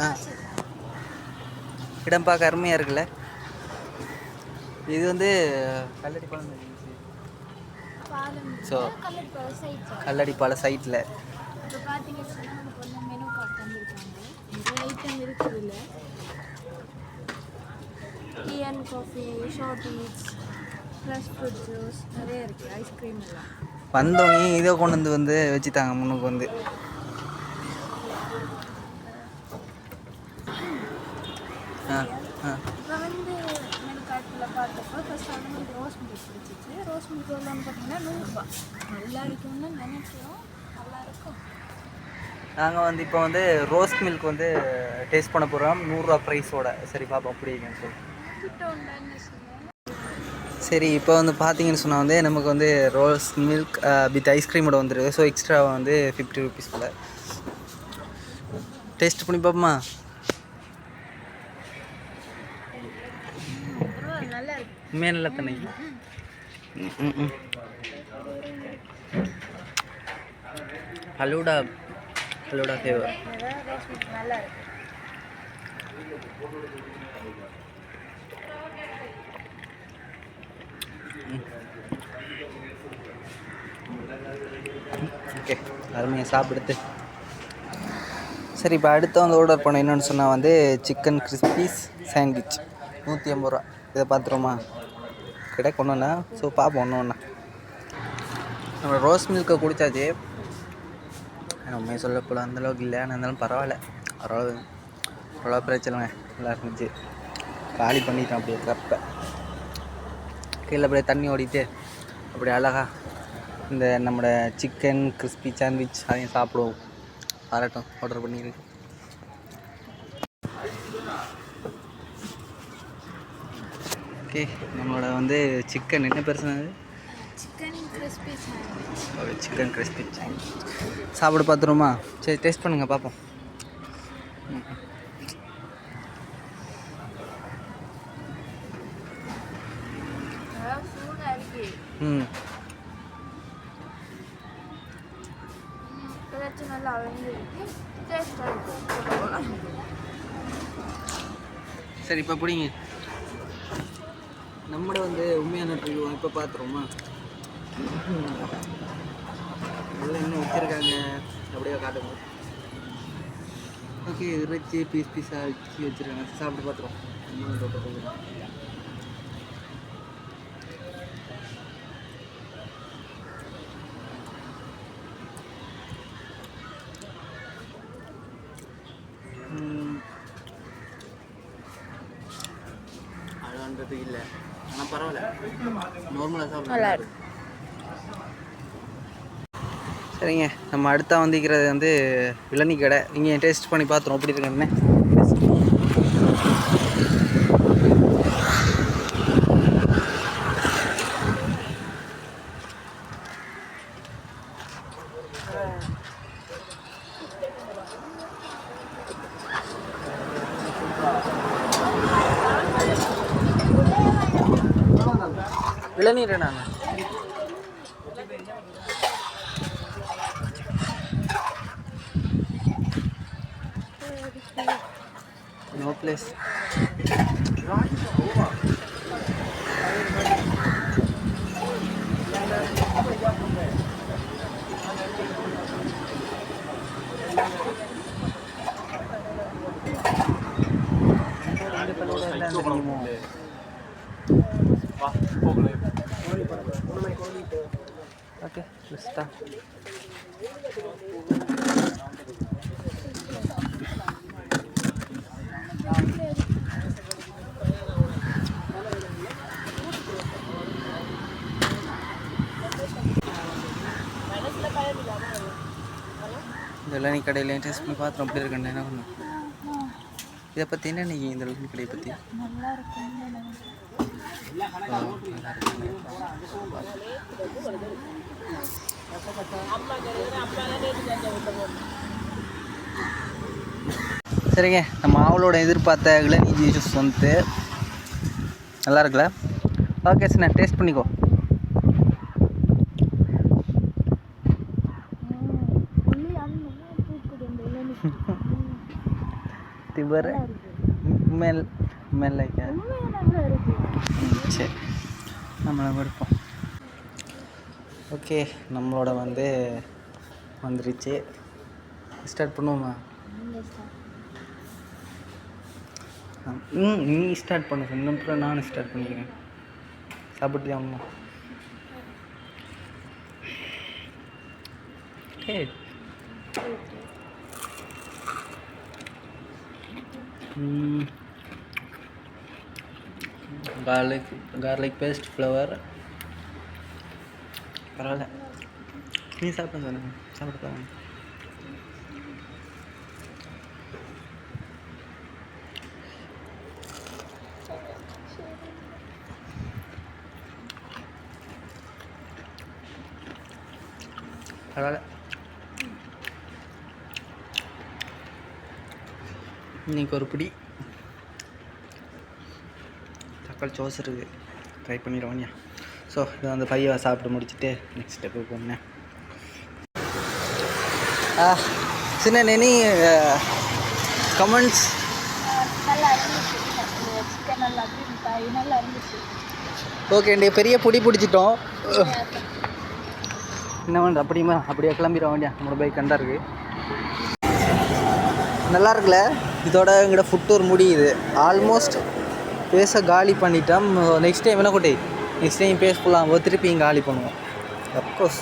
ஆ. இடம் பார்க்க அருமையாக இருக்குல்ல. இது வந்து கல்லடி பழம் ஸோ கல்லடி பழ சைட்டில் வந்தோடனே இதை கொண்டு வந்து வந்து வச்சுட்டாங்க முன்னுக்கு வந்து. ஆ. ஆ இப்போ வந்து மெனு கார்டில் பார்த்தப்போ ஃபஸ்ட் வந்து நமக்கு ரோஸ் மில்க் பிடிச்சிச்சு. ரோஸ் மில்க் எவ்வளோன்னு பார்த்தீங்கன்னா நூறுரூபா நல்லா இருக்கும்னு நினைக்கிறோம். நல்லா இருக்கும். நாங்கள் வந்து இப்போ வந்து ரோஸ் மில்க் வந்து டேஸ்ட் பண்ண போகிறோம் நூறுரூவா ப்ரைஸோட சரி பாப்போம். அப்படிங்கன்னு சொல்லி சரி இப்போ வந்து பார்த்தீங்கன்னு சொன்னால் வந்து நமக்கு வந்து ரோஸ் மில்க் வித் ஐஸ்கிரீமோட வந்துருக்கு ஸோ எக்ஸ்ட்ரா வந்து ஃபிஃப்டி ருபீஸ் போல். டேஸ்ட் பண்ணி பார்ப்போமா பரவாயில்ல நல்லா இருக்கு உண்மையாக நல்லா தானே ம், ம், ம். ஃபலூடா ஃபலூடா ஃப்ளேவர் அதான் ரோஸ் ஹலோடா நல்லா இருக்கு ஓகே அருமையாக சாப்பிடுத்து. சரி இப்போ அடுத்து வந்து ஆர்டர் பண்ண என்னென்னு சொன்னால் வந்து சிக்கன் கிறிஸ்பீஸ் சாண்ட்விச் நூற்றி ஐம்பது ரூபா. இதை பார்த்துருமா கிடைக்கும் ஒன்றுண்ணா ஸோ பார்ப்போம் ஒன்று ஒன்றா நம்ம ரோஸ் மில்க்கை குடித்தாச்சு உண்மையை சொல்ல போல அந்தளவுக்கு இல்லை ஆனால் இருந்தாலும் பரவாயில்ல. ஓரளவு ஓரளவு பிரச்சனை நல்லா இருந்துச்சு. காலி பண்ணிட்டேன் அப்படியே கப்பை. கீழே அப்படியே தண்ணி ஓடிட்டு அப்படியே அழகா இந்த நம்மளோட சிக்கன் கிறிஸ்பி சாண்ட்விச் அதையும் சாப்பிடுவோம். பாராட்டும் ஆர்டர் பண்ணியிருக்கு ஓகே நம்மளோட வந்து சிக்கன் என்ன சாண்ட்விச் ஒரு சிக்கன் கிறிஸ்பி சாண்ட்விச் சாப்பிட பார்த்துருமா சரி டேஸ்ட் பண்ணுங்கள் பார்ப்போம். ம். சரி இப்போ பிடிங்க நம்மட வந்து உண்மையான ட்ரிவியூ இப்போ பார்த்துருவோமா இதில் இன்னும் வச்சுருக்காங்க. அப்படியே காட்டுங்க. ஓகே இறைச்சி பீஸ் பீஸாக வச்சு வச்சுருக்காங்க. சாப்பிட்டு பார்த்துருவோம் இன்னும் தொட்டு அழகான்றது இல்லை. பரவாயில்ல. நார்மலாக சாப்பிட. நல்லா இருக்கு. சரிங்க நம்ம அடுத்தா வந்திருக்கிறது வந்து இளநீ கடை. இங்கே டேஸ்ட் பண்ணி பார்த்துருவோம். எப்படி இருக்குன்னு. இளநீர் நான் நோ பிளேஸ் ஓகே லிஸ்டா இந்த இளநீ கடையில் டேஸ்ட் பண்ணி பார்த்துரும் அப்படி இருக்குன்னு என்ன பண்ணும் இதை பற்றி என்ன நீங்கள் இந்த இளநீ கடையை பற்றி நல்லா இருக்கும். சரிங்க நம்ம ஆவலோட எதிர்பார்த்த இளநீ ஜூஸ் வந்து நல்லா இருக்குல்ல? ஓகே சார் டேஸ்ட் பண்ணிக்கோ. திவர் மேல் மேல் சரி நம்மளை கொடுப்போம் ஓகே நம்மளோட வந்து வந்துருச்சு. ஸ்டார்ட் பண்ணுவோமா? ம் நீ ஸ்டார்ட் பண்ணு. இன்னும் நான் நானும் ஸ்டார்ட் பண்ணிக்கிறேன். சாப்பிட்டு அம்மா? Okay garlic garlic paste flower பரவாயில்ல நீ சாப்பிட சொல்லுங்க சாப்பிட பாருங்க பரவாயில்ல இன்னைக்கு ஒரு பிடி தக்காளி சோஸ் இருக்குது ட்ரை பண்ணிடுவோம்யா ஸோ இது அந்த பையை சாப்பிட்டு முடிச்சுட்டு நெக்ஸ்ட் ஸ்டெப்பு போனேன். சின்ன நெனி கமெண்ட்ஸ் நல்லா ஓகே பெரிய பொடி பிடிச்சிட்டோம். என்ன பண்ணுற அப்படியுமா? அப்படியே கிளம்பிட வேண்டிய நம்மளோட பைக் கண்டா இருக்கு. நல்லா இருக்குல்ல? இதோட எங்கள்கிட்ட ஃபுட் டூர் முடியுது. ஆல்மோஸ்ட் பேச காலி பண்ணிட்டோம். நெக்ஸ்ட் டைம் என்ன கோட்டை? நெக்ஸ்ட் டைம் பேஸ் ஃபுல்லாக திருப்பி இங்கே காலி பண்ணுவோம் அப்கோர்ஸ்